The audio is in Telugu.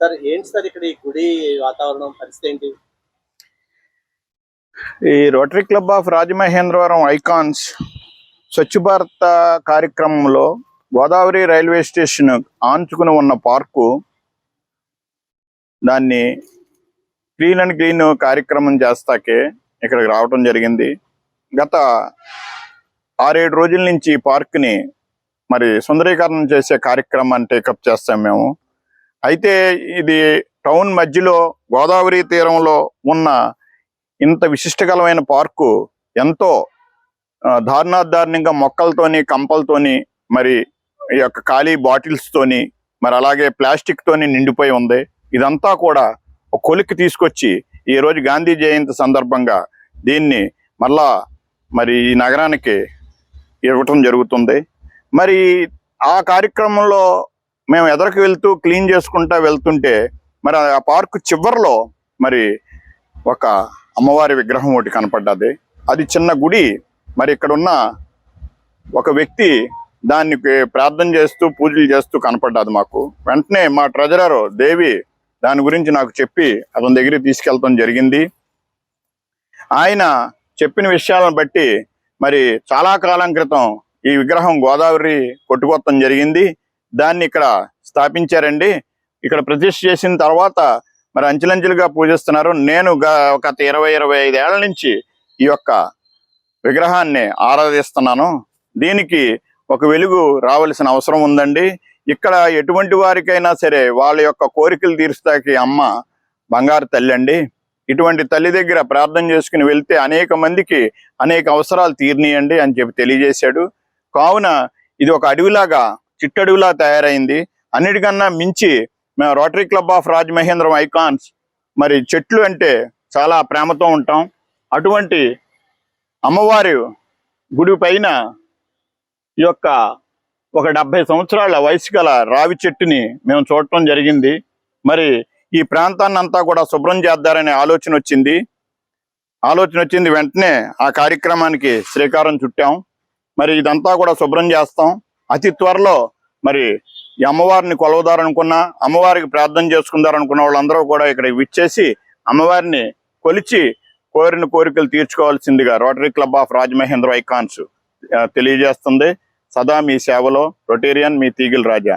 సార్ ఏంటి సార్ ఇక్కడ ఈ గుడి వాతావరణం పరిస్థితి ఏంటి? ఈ rotary club of Rajamahendravaram icons Swachh Bharat కార్యక్రమంలో గోదావరి రైల్వే స్టేషన్ ఆంచుకుని ఉన్న పార్కు దాన్ని క్లీన్ అండ్ క్లీన్ కార్యక్రమం చేస్తాకే ఇక్కడికి రావటం జరిగింది. గత ఆరేడు రోజుల నుంచి ఈ పార్క్ని మరి సుందరీకరణ చేసే కార్యక్రమాన్ని టేకప్ చేస్తాం మేము. అయితే ఇది టౌన్ మధ్యలో గోదావరి తీరంలో ఉన్న ఇంత విశిష్టకరమైన పార్కు ఎంతో దారుణాధారణంగా దారుణాదారుణంగా మొక్కలతోని కంపలతోని మరి ఈ యొక్క ఖాళీ బాటిల్స్తోని మరి అలాగే ప్లాస్టిక్తోని నిండిపోయి ఉంది. ఇదంతా కూడా ఒక కొలిక్కి తీసుకొచ్చి ఈరోజు గాంధీ జయంతి సందర్భంగా దీన్ని మళ్ళా మరి ఈ నగరానికి ఇవ్వటం జరుగుతుంది. మరి ఆ కార్యక్రమంలో మేము ఎదరికి వెళ్తూ క్లీన్ చేసుకుంటా వెళ్తుంటే మరి ఆ పార్కు చివరిలో మరి ఒక అమ్మవారి విగ్రహం ఒకటి కనపడ్డది. అది చిన్న గుడి. మరి ఇక్కడ ఉన్న ఒక వ్యక్తి దానికి ప్రార్థన చేస్తూ పూజలు చేస్తూ కనపడ్డది మాకు. వెంటనే మా ట్రెజరర్ దేవి దాని గురించి నాకు చెప్పి అతని దగ్గరికి తీసుకెళ్తాం జరిగింది. ఆయన చెప్పిన విషయాలను బట్టి మరి చాలా కాలం క్రితం ఈ విగ్రహం గోదావరి కొట్టుకొత్తం జరిగింది. దాన్ని ఇక్కడ స్థాపించారండి. ఇక్కడ ప్రతిష్ఠ చేసిన తర్వాత మరి అంచెలంచెలుగా పూజిస్తున్నారు. నేను గ- ఒక ఇరవై ఇరవై ఐదు ఏళ్ళ నుంచి ఈ యొక్క విగ్రహాన్ని ఆరాధిస్తున్నాను. దీనికి ఒక వెలుగు రావలసిన అవసరం ఉందండి. ఇక్కడ ఎటువంటి వారికైనా సరే వాళ్ళ యొక్క కోరికలు తీర్చడానికి అమ్మ బంగారు తల్లి అండి. ఇటువంటి తల్లి దగ్గర ప్రార్థన చేసుకుని వెళ్తే అనేక మందికి అనేక అవసరాలు తీరినాయండి అని చెప్పి తెలియజేశాడు. కావున ఇది ఒక అడవిలాగా చిట్టడుగులా తయారైంది. అన్నిటికన్నా మించి మేము rotary club of Rajamahendram icons మరి చెట్లు అంటే చాలా ప్రేమతో ఉంటాం. అటువంటి అమ్మవారి గుడి పైన ఈ యొక్క ఒక డెబ్బై సంవత్సరాల వయసు గల రావి చెట్టుని మేము చూడటం జరిగింది. మరి ఈ ప్రాంతాన్ని అంతా కూడా శుభ్రం చేద్దారనే ఆలోచన వచ్చింది. ఆలోచన వచ్చింది వెంటనే ఆ కార్యక్రమానికి శ్రీకారం చుట్టాం. మరి ఇదంతా కూడా శుభ్రం చేస్తాం. అతి త్వరలో మరి ఈ అమ్మవారిని కొలవదారనుకున్న అమ్మవారికి ప్రార్థన చేసుకుందారనుకున్న వాళ్ళందరూ కూడా ఇక్కడ విచ్చేసి అమ్మవారిని కొలిచి కోరిన కోరికలు తీర్చుకోవాల్సిందిగా rotary club of Rajamahendra icons తెలియజేస్తుంది. సదా మీ సేవలో రొటేరియన్ మీ తీగిల్ రాజా.